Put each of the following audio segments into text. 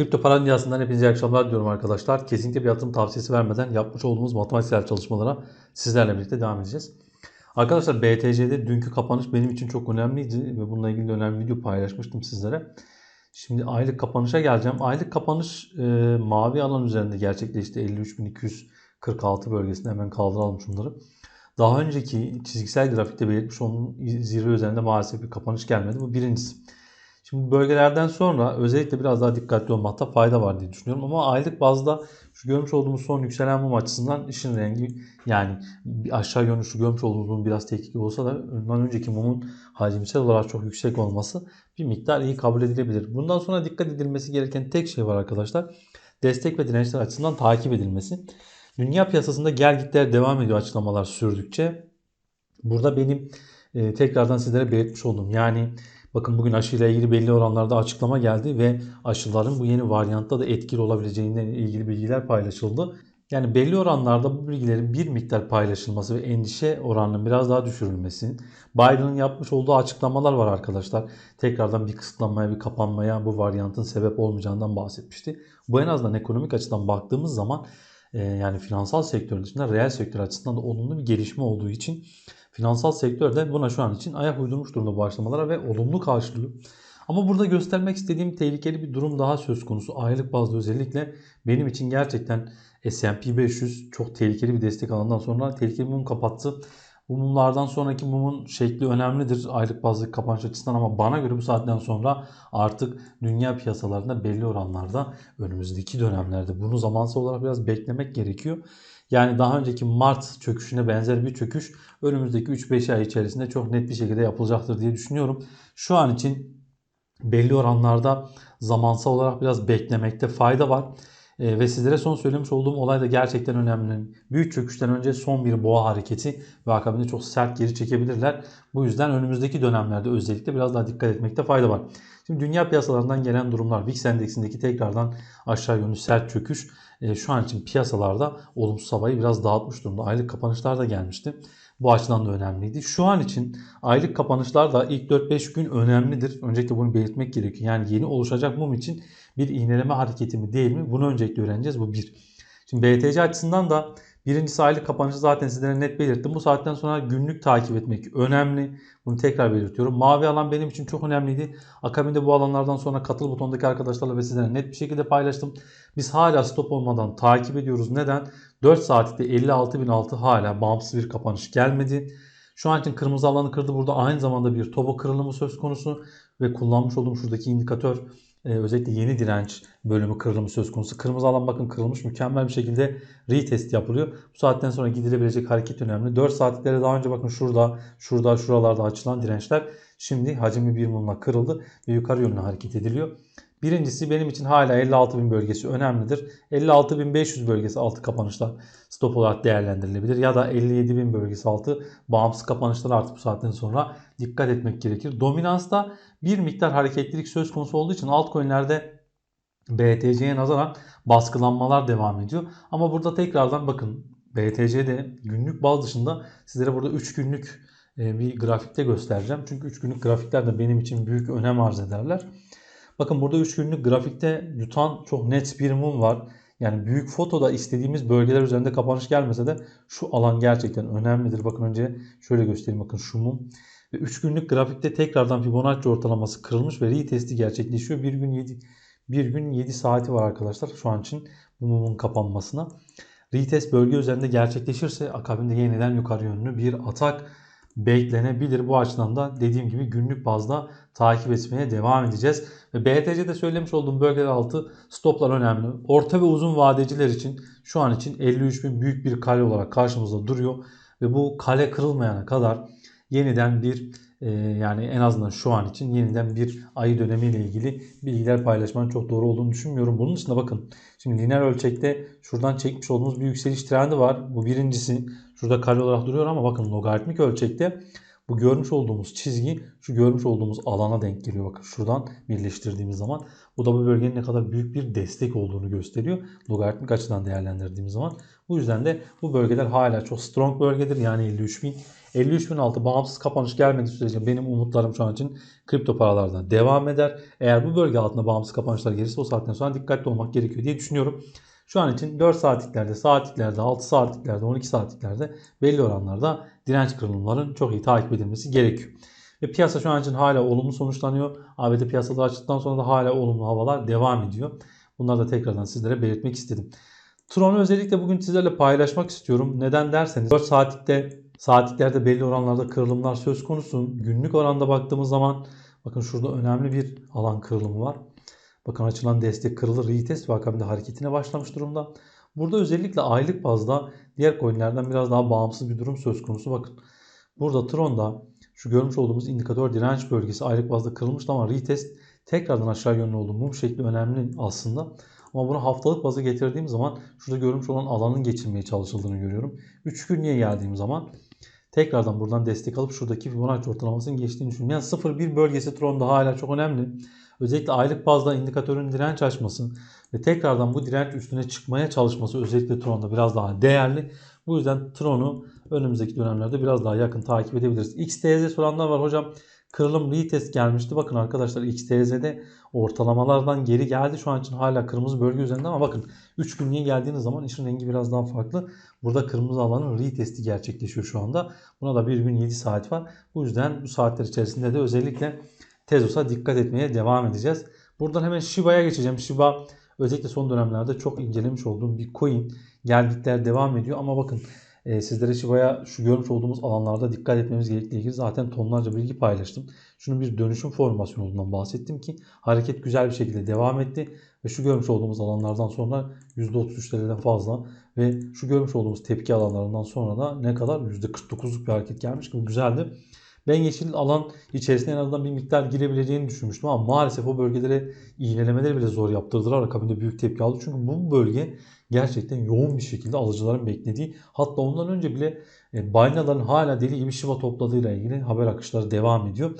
Kripto para dünyasından hepinize iyi akşamlar diyorum arkadaşlar. Kesinlikle bir yatırım tavsiyesi vermeden yapmış olduğumuz matematiksel çalışmalara sizlerle birlikte devam edeceğiz. Arkadaşlar BTC'de dünkü kapanış benim için çok önemliydi ve bununla ilgili de önemli video paylaşmıştım sizlere. Şimdi aylık kapanışa geleceğim. Aylık kapanış e, mavi alan üzerinde gerçekleşti. 53.246 bölgesinde hemen kaldıralım şunları. Daha önceki çizgisel grafikte belirtmiş onun zirve üzerinde maalesef bir kapanış gelmedi. Bu birincisi. Şimdi bu bölgelerden sonra özellikle biraz daha dikkatli olmakta fayda var diye düşünüyorum. Ama aylık bazda şu görmüş olduğumuz son yükselen mum açısından işin rengi yani aşağı yönlü şu görmüş olduğumuz biraz teknik olsa da ondan önceki mumun hacimsel olarak çok yüksek olması bir miktar iyi kabul edilebilir. Bundan sonra dikkat edilmesi gereken tek şey var arkadaşlar. Destek ve dirençler açısından takip edilmesi. Dünya piyasasında gel gitler devam ediyor açıklamalar sürdükçe. Burada benim e, tekrardan sizlere belirtmiş oldum. Yani Bakın bugün aşıyla ilgili belli oranlarda açıklama geldi ve aşıların bu yeni varyantta da etkili olabileceğinden ilgili bilgiler paylaşıldı. Yani belli oranlarda bu bilgilerin bir miktar paylaşılması ve endişe oranının biraz daha düşürülmesi. Biden'ın yapmış olduğu açıklamalar var arkadaşlar. Tekrardan bir kısıtlanmaya, bir kapanmaya bu varyantın sebep olmayacağından bahsetmişti. Bu en azından ekonomik açıdan baktığımız zaman yani finansal sektör dışında reel sektör açısından da olumlu bir gelişme olduğu için Finansal sektör de buna şu an için ayak uydurmuş durumda bu ve olumlu karşılıyor. Ama burada göstermek istediğim tehlikeli bir durum daha söz konusu. Aylık bazda özellikle benim için gerçekten S&P 500 çok tehlikeli bir destek alanından sonra tehlikeli bir mum kapattı. Bu mumlardan sonraki mumun şekli önemlidir aylık bazlı kapanış açısından ama bana göre bu saatten sonra artık dünya piyasalarında belli oranlarda önümüzdeki dönemlerde bunu zamansal olarak biraz beklemek gerekiyor. Yani daha önceki Mart çöküşüne benzer bir çöküş önümüzdeki 3-5 ay içerisinde çok net bir şekilde yapılacaktır diye düşünüyorum. Şu an için belli oranlarda zamansal olarak biraz beklemekte fayda var. E, ve sizlere son söylemiş olduğum olay da gerçekten önemli. Büyük çöküşten önce son bir boğa hareketi ve akabinde çok sert geri çekebilirler. Bu yüzden önümüzdeki dönemlerde özellikle biraz daha dikkat etmekte fayda var. Şimdi dünya piyasalarından gelen durumlar VIX endeksindeki tekrardan aşağı yönlü sert çöküş şu an için piyasalarda olumsuz havayı biraz dağıtmış durumda. Aylık kapanışlar da gelmişti. Bu açıdan da önemliydi. Şu an için aylık kapanışlar da ilk 4-5 gün önemlidir. Öncelikle bunu belirtmek gerekiyor. Yani yeni oluşacak mum için bir iğneleme hareketi mi değil mi? Bunu öncelikle öğreneceğiz. Bu bir. Şimdi BTC açısından da Birincisi aylık kapanışı zaten sizlere net belirttim. Bu saatten sonra günlük takip etmek önemli. Bunu tekrar belirtiyorum. Mavi alan benim için çok önemliydi. Akabinde bu alanlardan sonra katıl butonundaki arkadaşlarla ve sizlere net bir şekilde paylaştım. Biz hala stop olmadan takip ediyoruz. Neden? 4 saatte 56.006 hala bağımsız bir kapanış gelmedi. Şu an için kırmızı alanı kırdı. Burada aynı zamanda bir tobo kırılımı söz konusu ve kullanmış olduğum şuradaki indikatör e, özellikle yeni direnç bölümü kırılımı söz konusu. Kırmızı alan bakın kırılmış mükemmel bir şekilde retest yapılıyor. Bu saatten sonra gidilebilecek hareket önemli. 4 saatliklere daha önce bakın şurada, şurada, şuralarda açılan dirençler şimdi hacimli bir mumla kırıldı ve yukarı yönlü hareket ediliyor. Birincisi benim için hala 56.000 bölgesi önemlidir. 56.500 bölgesi altı kapanışlar stop olarak değerlendirilebilir. Ya da 57.000 bölgesi altı bağımsız kapanışlar artık bu saatten sonra dikkat etmek gerekir. Dominansta bir miktar hareketlilik söz konusu olduğu için altcoin'lerde BTC'ye nazaran baskılanmalar devam ediyor. Ama burada tekrardan bakın BTC'de günlük baz dışında sizlere burada 3 günlük e, bir grafikte göstereceğim. Çünkü 3 günlük grafikler de benim için büyük önem arz ederler. Bakın burada 3 günlük grafikte yutan çok net bir mum var. Yani büyük fotoda istediğimiz bölgeler üzerinde kapanış gelmese de şu alan gerçekten önemlidir. Bakın önce şöyle göstereyim bakın şu mum. Ve 3 günlük grafikte tekrardan Fibonacci ortalaması kırılmış ve retesti gerçekleşiyor. Bir gün 7 bir gün 7 saati var arkadaşlar şu an için bu mumun kapanmasına. Retest bölge üzerinde gerçekleşirse akabinde yeniden yukarı yönlü bir atak beklenebilir. Bu açıdan da dediğim gibi günlük bazda takip etmeye devam edeceğiz. Ve BTC'de söylemiş olduğum bölgeler altı stoplar önemli. Orta ve uzun vadeciler için şu an için 53 bin büyük bir kale olarak karşımızda duruyor. Ve bu kale kırılmayana kadar yeniden bir yani en azından şu an için yeniden bir ayı dönemiyle ilgili bilgiler paylaşmanın çok doğru olduğunu düşünmüyorum. Bunun dışında bakın şimdi lineer ölçekte şuradan çekmiş olduğumuz bir yükseliş trendi var. Bu birincisi şurada kare olarak duruyor ama bakın logaritmik ölçekte Bu görmüş olduğumuz çizgi şu görmüş olduğumuz alana denk geliyor. Bakın şuradan birleştirdiğimiz zaman bu da bu bölgenin ne kadar büyük bir destek olduğunu gösteriyor. Logaritmik açıdan değerlendirdiğimiz zaman. Bu yüzden de bu bölgeler hala çok strong bölgedir. Yani 53.000 53.000 altı bağımsız kapanış gelmediği sürece benim umutlarım şu an için kripto paralarda devam eder. Eğer bu bölge altında bağımsız kapanışlar gelirse o saatten sonra dikkatli olmak gerekiyor diye düşünüyorum. Şu an için 4 saatliklerde, saatliklerde, 6 saatliklerde, 12 saatliklerde belli oranlarda direnç kırılımların çok iyi takip edilmesi gerekiyor. Ve piyasa şu an için hala olumlu sonuçlanıyor. ABD piyasada açtıktan sonra da hala olumlu havalar devam ediyor. Bunları da tekrardan sizlere belirtmek istedim. Tron'u özellikle bugün sizlerle paylaşmak istiyorum. Neden derseniz 4 saatlikte saatliklerde belli oranlarda kırılımlar söz konusu. Günlük oranda baktığımız zaman bakın şurada önemli bir alan kırılımı var. Bakın açılan destek kırılır. Retest ve akabinde hareketine başlamış durumda. Burada özellikle aylık bazda diğer coinlerden biraz daha bağımsız bir durum söz konusu. Bakın burada Tron'da şu görmüş olduğumuz indikatör direnç bölgesi aylık bazda kırılmıştı ama retest tekrardan aşağı yönlü oldu. Mum şekli önemli aslında. Ama bunu haftalık bazı getirdiğim zaman şurada görmüş olan alanın geçilmeye çalışıldığını görüyorum. 3 günlüğe geldiğim zaman tekrardan buradan destek alıp şuradaki Fibonacci ortalamasının geçtiğini düşünüyorum. Yani 0-1 bölgesi Tron'da hala çok önemli. Özellikle aylık bazda indikatörün direnç açması ve tekrardan bu direnç üstüne çıkmaya çalışması özellikle Tron'da biraz daha değerli. Bu yüzden Tron'u önümüzdeki dönemlerde biraz daha yakın takip edebiliriz. XTZ soranlar var hocam. Kırılım retest gelmişti. Bakın arkadaşlar XTZ'de ortalamalardan geri geldi. Şu an için hala kırmızı bölge üzerinde ama bakın 3 günlüğe geldiğiniz zaman işin rengi biraz daha farklı. Burada kırmızı alanın retesti gerçekleşiyor şu anda. Buna da bir gün 7 saat var. Bu yüzden bu saatler içerisinde de özellikle Tezos'a dikkat etmeye devam edeceğiz. Buradan hemen Shiba'ya geçeceğim. Shiba özellikle son dönemlerde çok incelemiş olduğum bir coin. Geldikler devam ediyor ama bakın e, sizlere Shiba'ya şu görmüş olduğumuz alanlarda dikkat etmemiz gerektiği ilgili zaten tonlarca bilgi paylaştım. Şunun bir dönüşüm formasyonu olduğundan bahsettim ki hareket güzel bir şekilde devam etti. Ve şu görmüş olduğumuz alanlardan sonra %33'lerden fazla ve şu görmüş olduğumuz tepki alanlarından sonra da ne kadar %49'luk bir hareket gelmiş. Bu güzeldi. Ben yeşil alan içerisinde en azından bir miktar girebileceğini düşünmüştüm ama maalesef o bölgelere iğnelemeleri bile zor yaptırdılar. Akabinde büyük tepki aldı. Çünkü bu bölge gerçekten yoğun bir şekilde alıcıların beklediği hatta ondan önce bile e, balinaların hala deli gibi şiva topladığıyla ilgili haber akışları devam ediyor.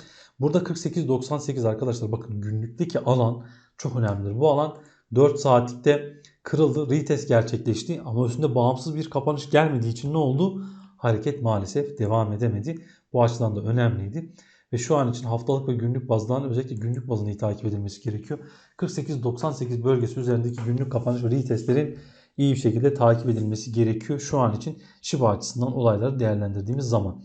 Burada 48.98 arkadaşlar bakın günlükteki alan çok önemlidir. Bu alan 4 saatlikte kırıldı. Retest gerçekleşti ama üstünde bağımsız bir kapanış gelmediği için ne oldu? Hareket maalesef devam edemedi. Bu açıdan da önemliydi. Ve şu an için haftalık ve günlük bazdan özellikle günlük bazında iyi takip edilmesi gerekiyor. 48-98 bölgesi üzerindeki günlük kapanış ve retestlerin iyi bir şekilde takip edilmesi gerekiyor. Şu an için Shiba açısından olayları değerlendirdiğimiz zaman.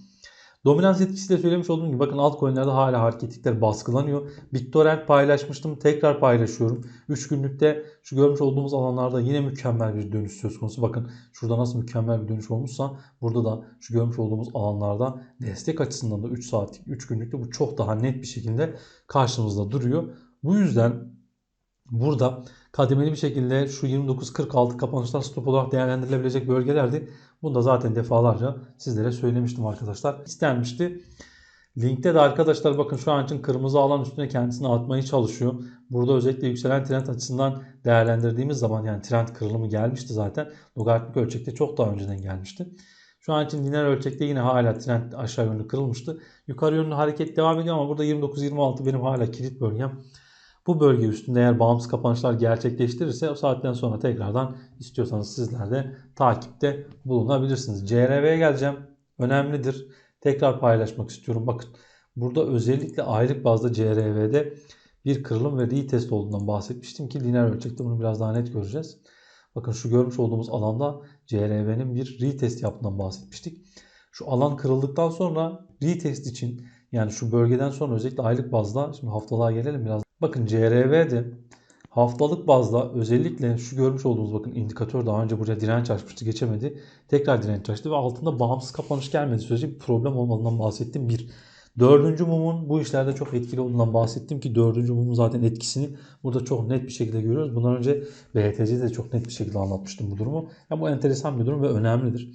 Dominans etkisi de söylemiş olduğum gibi bakın altcoin'lerde hala hareketlikler baskılanıyor. BitTorrent paylaşmıştım. Tekrar paylaşıyorum. 3 günlükte şu görmüş olduğumuz alanlarda yine mükemmel bir dönüş söz konusu. Bakın şurada nasıl mükemmel bir dönüş olmuşsa burada da şu görmüş olduğumuz alanlarda destek açısından da 3 saatlik 3 günlükte bu çok daha net bir şekilde karşımızda duruyor. Bu yüzden burada kademeli bir şekilde şu 29-46 kapanışlar stop olarak değerlendirilebilecek bölgelerdi. Bunu da zaten defalarca sizlere söylemiştim arkadaşlar. İstenmişti. Linkte de arkadaşlar bakın şu an için kırmızı alan üstüne kendisini atmaya çalışıyor. Burada özellikle yükselen trend açısından değerlendirdiğimiz zaman yani trend kırılımı gelmişti zaten. Logaritmik ölçekte çok daha önceden gelmişti. Şu an için lineer ölçekte yine hala trend aşağı yönlü kırılmıştı. Yukarı yönlü hareket devam ediyor ama burada 29-26 benim hala kilit bölgem. Bu bölge üstünde eğer bağımsız kapanışlar gerçekleştirirse o saatten sonra tekrardan istiyorsanız sizler de takipte bulunabilirsiniz. CRV'ye geleceğim. Önemlidir. Tekrar paylaşmak istiyorum. Bakın burada özellikle aylık bazda CRV'de bir kırılım ve retest olduğundan bahsetmiştim ki lineer ölçekte bunu biraz daha net göreceğiz. Bakın şu görmüş olduğumuz alanda CRV'nin bir retest yaptığından bahsetmiştik. Şu alan kırıldıktan sonra retest için yani şu bölgeden sonra özellikle aylık bazda şimdi haftalığa gelelim biraz. Bakın CRV'de haftalık bazda özellikle şu görmüş olduğunuz bakın indikatör daha önce buraya direnç açmıştı geçemedi. Tekrar direnç açtı ve altında bağımsız kapanış gelmedi sürece bir problem olmadığından bahsettim. Bir. Dördüncü mumun bu işlerde çok etkili olduğundan bahsettim ki dördüncü mumun zaten etkisini burada çok net bir şekilde görüyoruz. Bundan önce BTC'de de çok net bir şekilde anlatmıştım bu durumu. Ya bu enteresan bir durum ve önemlidir.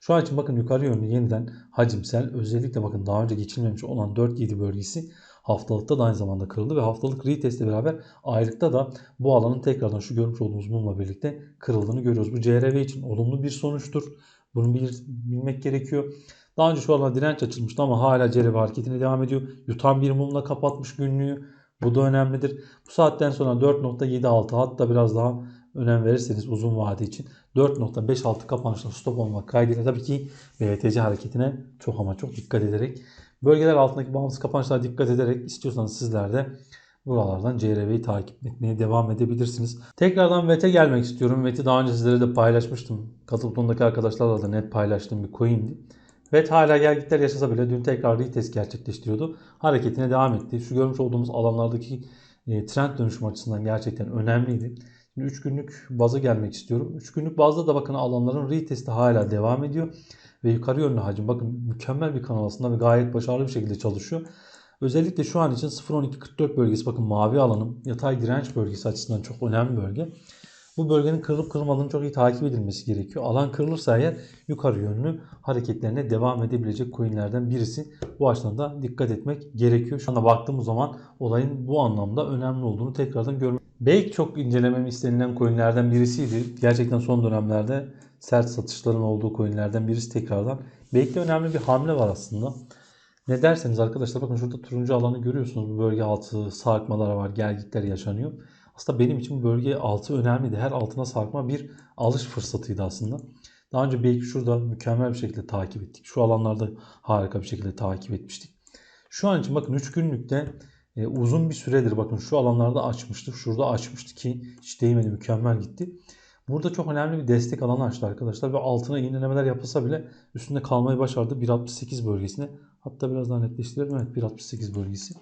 Şu an için bakın yukarı yönlü yeniden hacimsel özellikle bakın daha önce geçilmemiş olan 4-7 bölgesi haftalıkta da aynı zamanda kırıldı ve haftalık retest ile beraber aylıkta da bu alanın tekrardan şu görmüş olduğumuz mumla birlikte kırıldığını görüyoruz. Bu CRV için olumlu bir sonuçtur. Bunu bilmek gerekiyor. Daha önce şu alana direnç açılmıştı ama hala Cerebi hareketine devam ediyor. Yutan bir mumla kapatmış günlüğü. Bu da önemlidir. Bu saatten sonra 4.76 hatta biraz daha önem verirseniz uzun vade için 4.56 kapanışla stop olmak kaydıyla tabii ki BTC hareketine çok ama çok dikkat ederek bölgeler altındaki bağımsız kapanışlara dikkat ederek istiyorsanız sizler de buralardan CRV'yi takip etmeye devam edebilirsiniz. Tekrardan VET'e gelmek istiyorum. VET'i daha önce sizlere de paylaşmıştım. Katılımdaki arkadaşlarla da net paylaştığım bir coin'di. VET hala gelgitler yaşasa bile dün tekrar retest gerçekleştiriyordu. Hareketine devam etti. Şu görmüş olduğumuz alanlardaki e, trend dönüşüm açısından gerçekten önemliydi. Şimdi 3 günlük baza gelmek istiyorum. 3 günlük bazda da bakın alanların retesti hala devam ediyor. Ve yukarı yönlü hacim bakın mükemmel bir kanal aslında ve gayet başarılı bir şekilde çalışıyor. Özellikle şu an için 0.12.44 bölgesi bakın mavi alanın yatay direnç bölgesi açısından çok önemli bölge. Bu bölgenin kırılıp kırılmadığını çok iyi takip edilmesi gerekiyor. Alan kırılırsa eğer yukarı yönlü hareketlerine devam edebilecek coinlerden birisi. Bu açıdan da dikkat etmek gerekiyor. Şu anda baktığımız zaman olayın bu anlamda önemli olduğunu tekrardan görmek. Belki çok incelememi istenilen coinlerden birisiydi. Gerçekten son dönemlerde sert satışların olduğu coinlerden birisi tekrardan. Belki de önemli bir hamle var aslında. Ne derseniz arkadaşlar bakın şurada turuncu alanı görüyorsunuz. Bu bölge altı sarkmalar var, gelgitler yaşanıyor. Aslında benim için bu bölge altı önemliydi. Her altına sarkma bir alış fırsatıydı aslında. Daha önce belki şurada mükemmel bir şekilde takip ettik. Şu alanlarda harika bir şekilde takip etmiştik. Şu an için bakın 3 günlükte e, uzun bir süredir bakın şu alanlarda açmıştık. Şurada açmıştı ki hiç değmedi mükemmel gitti. Burada çok önemli bir destek alanı açtı arkadaşlar ve altına iğnelemeler yapılsa bile üstünde kalmayı başardı 1.68 bölgesine. Hatta biraz daha netleştirelim. Evet 1.68 bölgesi.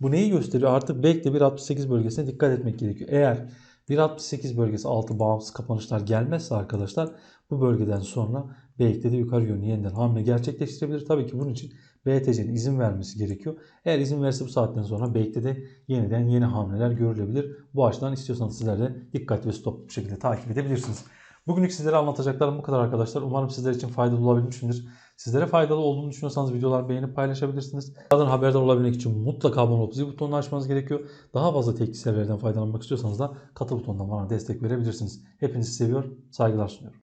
Bu neyi gösteriyor? Artık belki de 1.68 bölgesine dikkat etmek gerekiyor. Eğer 1.68 bölgesi altı bağımsız kapanışlar gelmezse arkadaşlar bu bölgeden sonra belki de yukarı yönlü yeniden hamle gerçekleştirebilir. Tabii ki bunun için BTC'nin izin vermesi gerekiyor. Eğer izin verirse bu saatten sonra belki de yeniden yeni hamleler görülebilir. Bu açıdan istiyorsanız sizler de dikkat ve stop bir şekilde takip edebilirsiniz. Bugünlük sizlere anlatacaklarım bu kadar arkadaşlar. Umarım sizler için faydalı olabilmişimdir. Sizlere faydalı olduğunu düşünüyorsanız videoları beğenip paylaşabilirsiniz. Daha haberdar olabilmek için mutlaka abone olup zil butonunu açmanız gerekiyor. Daha fazla teknik serilerden faydalanmak istiyorsanız da katıl butonundan bana destek verebilirsiniz. Hepinizi seviyor, saygılar sunuyorum.